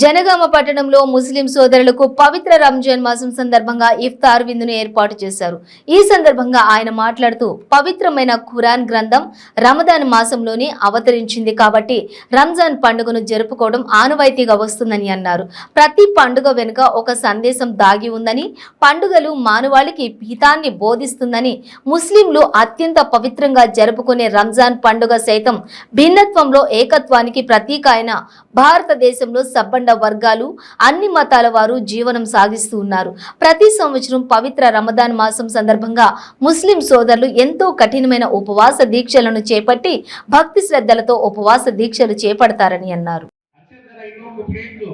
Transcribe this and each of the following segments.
జనగామ పట్టణంలో ముస్లిం సోదరులకు పవిత్ర రంజాన్ మాసం సందర్భంగా ఇఫ్తార్ విందును ఏర్పాటు చేశారు. ఈ సందర్భంగా ఆయన మాట్లాడుతూ పవిత్రమైన ఖురాన్ గ్రంథం రమదాన్ మాసంలోనే అవతరించింది కాబట్టి రంజాన్ పండుగను జరుపుకోవడం ఆనవాయితీగా వస్తుందని అన్నారు. ప్రతి పండుగ వెనుక ఒక సందేశం దాగి ఉందని పండుగలు మానవాళికి హితాన్ని బోధిస్తుందని ముస్లింలు అత్యంత పవిత్రంగా జరుపుకునే రంజాన్ పండుగ సైతం భిన్నత్వంలో ఏకత్వానికి ప్రతీక అయిన భారతదేశంలో సబ్బండ వర్గాలు అన్ని మతాల వారు జీవనం సాగిస్తూ ఉన్నారు ప్రతి సంవత్సరం పవిత్ర రమదాన్ మాసం సందర్భంగా ముస్లిం సోదరులు ఎంతో కఠినమైన ఉపవాస దీక్షలను చేపట్టి భక్తి శ్రద్ధలతో ఉపవాస దీక్షలు చేపడతారని అన్నారు अच्छे तरह इन लोगों को फेंक दो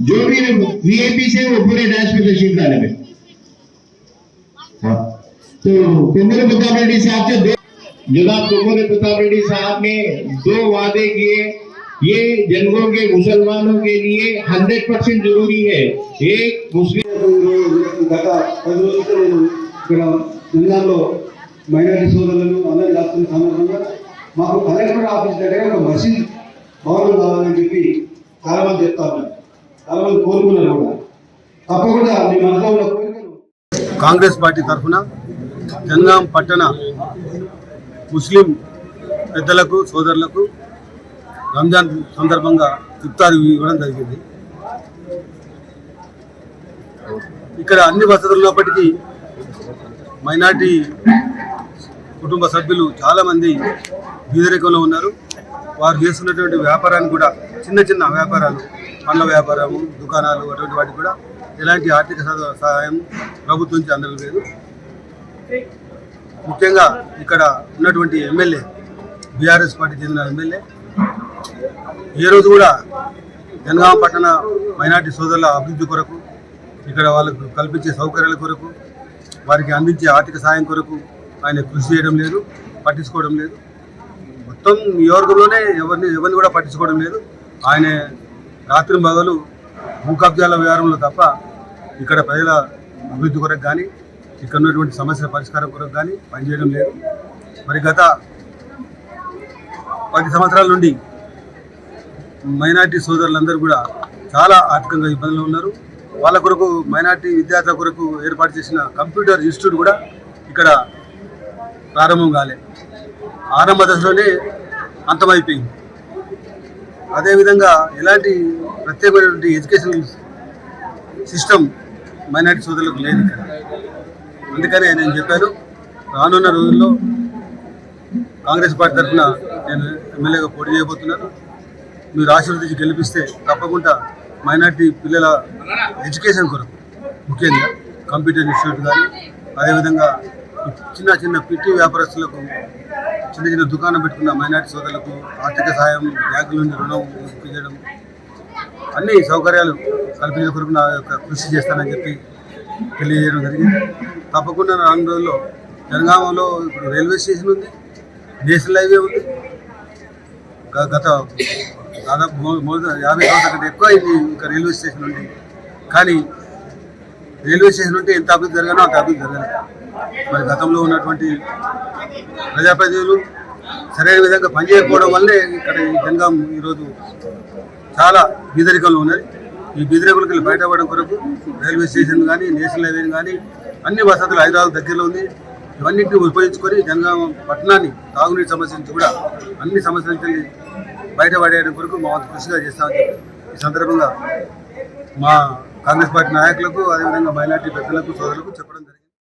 जो भी वीआईपी से वो पूरे डैश पे तशरीफ लाने में हाँ। तो कुमर प्रताप रेड्डी साहब से दो जनाब कुमर प्रताप रेड्डी साहब ने दो वादे किए ये जंगों के मुसलमानों के लिए हंड्रेड परसेंट जरूरी है एक मुस्लिम గత పది రోజులతో నేను ఇక్కడ జిల్లాలో మైనారిటీ సోదరులను అందరూ చేస్తున్న సందర్భంగా మాకు కలెక్టర్ ఆఫీస్ దగ్గర ఒక మసీద్ భవనం కావాలని చెప్పి చాలా మంది చెప్తా ఉన్నారు చాలా మంది కోరుకున్నారు కూడా తప్పకుండా మీ మనసులో ఉన్న కోరికలు కాంగ్రెస్ పార్టీ తరఫున జంగాం పట్టణ ముస్లిం పెద్దలకు సోదరులకు రంజాన్ సందర్భంగా ఇఫ్తార్ ఇవ్వడం జరిగింది. ఇక్కడ అన్ని వసతులు ఉన్నప్పటికీ మైనార్టీ కుటుంబ సభ్యులు చాలామంది బీదరికంలో ఉన్నారు. వారు చేస్తున్నటువంటి వ్యాపారాన్ని కూడా చిన్న చిన్న వ్యాపారాలు పండ్ల వ్యాపారము దుకాణాలు అటువంటి వాటికి కూడా ఎలాంటి ఆర్థిక సహాయం ప్రభుత్వం నుంచి అందడం లేదు. ముఖ్యంగా ఇక్కడ ఉన్నటువంటి ఎమ్మెల్యే బీఆర్ఎస్ పార్టీ చెందిన ఎమ్మెల్యే. ఏ రోజు కూడా జనగామ పట్టణ మైనార్టీ సోదరుల అభివృద్ధి కొరకు ఇక్కడ వాళ్ళకు కల్పించే సౌకర్యాల కొరకు వారికి అందించే ఆర్థిక సాయం కొరకు ఆయన కృషి చేయడం లేదు పట్టించుకోవడం లేదు. మొత్తం నియోజకవర్గంలోనే ఎవరిని ఎవరిని కూడా పట్టించుకోవడం లేదు. ఆయన రాత్రి మగలు భూ కబ్జాల వ్యవహారంలో తప్ప ఇక్కడ ప్రజల అభివృద్ధి కొరకు కానీ ఇక్కడ ఉన్నటువంటి సమస్యల పరిష్కారం కొరకు కానీ పనిచేయడం లేదు. మరి గత పది సంవత్సరాల నుండి మైనార్టీ సోదరులందరూ కూడా చాలా ఆర్థికంగా ఇబ్బందులు ఉన్నారు. వాళ్ళ కొరకు మైనార్టీ విద్యార్థుల కొరకు ఏర్పాటు చేసిన కంప్యూటర్ ఇన్స్టిట్యూట్ కూడా ఇక్కడ ప్రారంభం కాలే. ఆరంభ దశలోనే అంతమైపోయింది. అదేవిధంగా ఎలాంటి ప్రత్యేకమైనటువంటి ఎడ్యుకేషన్ సిస్టమ్ మైనార్టీ సోదరులకు లేదు ఇక్కడ. అందుకనే నేను చెప్పాను రానున్న రోజుల్లో కాంగ్రెస్ పార్టీ తరఫున నేను ఎమ్మెల్యేగా పోటీ చేయబోతున్నాను. మీరు ఆశీర్వదించి గెలిపిస్తే తప్పకుండా మైనార్టీ పిల్లల ఎడ్యుకేషన్ కొరకు ముఖ్యంగా కంప్యూటర్ ఇన్స్టిట్యూట్ కానీ అదేవిధంగా చిన్న చిన్న పిట్టి వ్యాపారస్తులకు చిన్న చిన్న దుకాణం పెట్టుకున్న మైనార్టీ సోదరులకు ఆర్థిక సహాయం బ్యాంకుల నుండి రుణం ఇప్పించడం అన్ని సౌకర్యాలు కల్పించే కొరకు నా యొక్క కృషి చేస్తానని చెప్పి తెలియజేయడం జరిగింది. తప్పకుండా రాను రోజుల్లో జనగామలో రైల్వే స్టేషన్ ఉంది నేషనల్ హైవే ఉంది. గత దాదాపు మూడు యాభై సంవత్సరాల కంటే ఎక్కువ ఇది ఇంకా రైల్వే స్టేషన్ ఉంది. కానీ రైల్వే స్టేషన్ ఉంటే ఎంత అభివృద్ధి జరగానో అంత అభివృద్ధి జరగలేదు. మరి గతంలో ఉన్నటువంటి ప్రజాప్రతినిధులు సరైన విధంగా పనిచేయకపోవడం వల్లే ఇక్కడ ఈ జనగాం ఈరోజు చాలా బీదరికంలో ఉన్నది. ఈ బీదరికలకి బయటపడడం కొరకు రైల్వే స్టేషన్ కానీ నేషనల్ హైవే కానీ అన్ని వసతులు హైదరాబాద్ దగ్గరలో ఉంది. ఇవన్నింటినీ ఉపయోగించుకొని జనగామ పట్టణాన్ని తాగునీటి సమస్య నుంచి కూడా అన్ని సమస్యల నుంచి బయటపడేయడం కొరకు మా కృషిగా చేస్తామని ఈ సందర్భంగా మా కాంగ్రెస్ పార్టీ నాయకులకు అదేవిధంగా మైనార్టీ పెద్దలకు సోదరులకు చెప్పడం జరిగింది.